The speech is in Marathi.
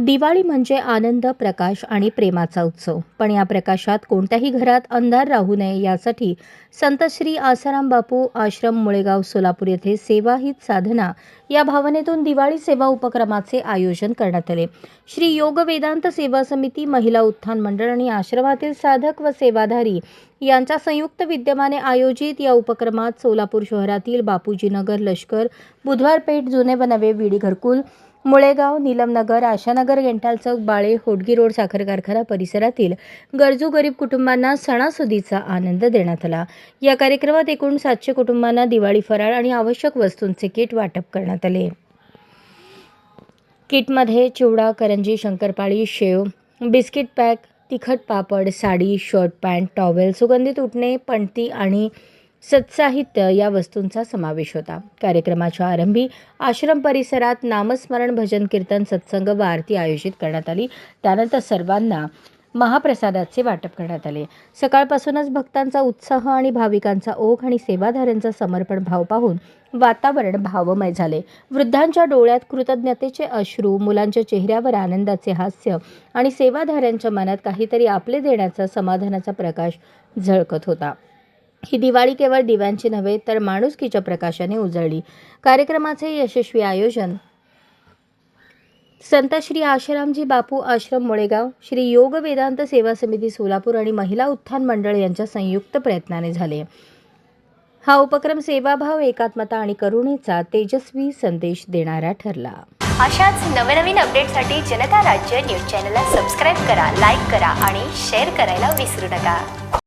दिवाळी म्हणजे आनंद प्रकाश आणि प्रेमाचा उत्सव. पण या प्रकाशात कोणत्याही घरात अंधार राहू नये यासाठी संत श्री आसाराम बापू आश्रम मुळेगाव सोलापूर येथे सेवा हित साधना या भावनेतून दिवाळी सेवा उपक्रमाचे आयोजन करण्यात आले. श्री योग वेदांत सेवा समिती महिला उत्थान मंडळ आणि आश्रमातील साधक व सेवाधारी यांच्या संयुक्त विद्यमाने आयोजित या उपक्रमात सोलापूर शहरातील बापूजी नगर लष्कर बुधवार पेठ जुने व नवे विडी घरकुल मुळेगाव नीलमनगर आशानगर गेंटाल चौक बाळे होडगी रोड साखर कारखाना परिसरातील गरजू गरीब कुटुंबांना सणासुदीचा आनंद देण्यात आला. या कार्यक्रमात एकूण सातशे कुटुंबांना दिवाळी फराळ आणि आवश्यक वस्तूंचे किट वाटप करण्यात आले. किटमध्ये चिवडा करंजी शंकरपाळी शेव बिस्किट पॅक तिखट पापड साडी शर्ट पॅन्ट टॉवेल सुगंधित उठणे पणती आणि सत्साहित्य या वस्तूंचा समावेश होता. कार्यक्रमाच्या आरंभी आश्रम परिसरात नामस्मरण भजन कीर्तन सत्संग व आरती आयोजित करण्यात आली. त्यानंतर सर्वांना महाप्रसादाचे वाटप करण्यात आले. सकाळपासूनच भक्तांचा उत्साह आणि भाविकांचा ओघ आणि सेवाधाऱ्यांचा समर्पण भाव पाहून वातावरण भावमय झाले. वृद्धांच्या डोळ्यात कृतज्ञतेचे अश्रू मुलांच्या चेहऱ्यावर आनंदाचे हास्य आणि सेवाधाऱ्यांच्या मनात काहीतरी आपले देण्याचा समाधानाचा प्रकाश झळकत होता. ही दिवाळी केवळ दिव्यांची नव्हे तर माणुसकीच्या प्रकाशाने उजळली. कार्यक्रमाचे यशस्वी आयोजन. संत श्री आशारामजी बापू आश्रम मुळेगाव श्री योग वेदांत सेवा समिती सोलापूर आणि महिला उत्थान मंडळ यांच्या संयुक्त प्रयत्नाने झाले. हा उपक्रम सेवाभाव एकात्मता आणि करुणेचा तेजस्वी संदेश देणारा ठरला. अशाच नवनवीन अपडेटसाठी जनता राज्य न्यूज चॅनलला सबस्क्राईब करा लाईक करा आणि शेअर करायला विसरू नका.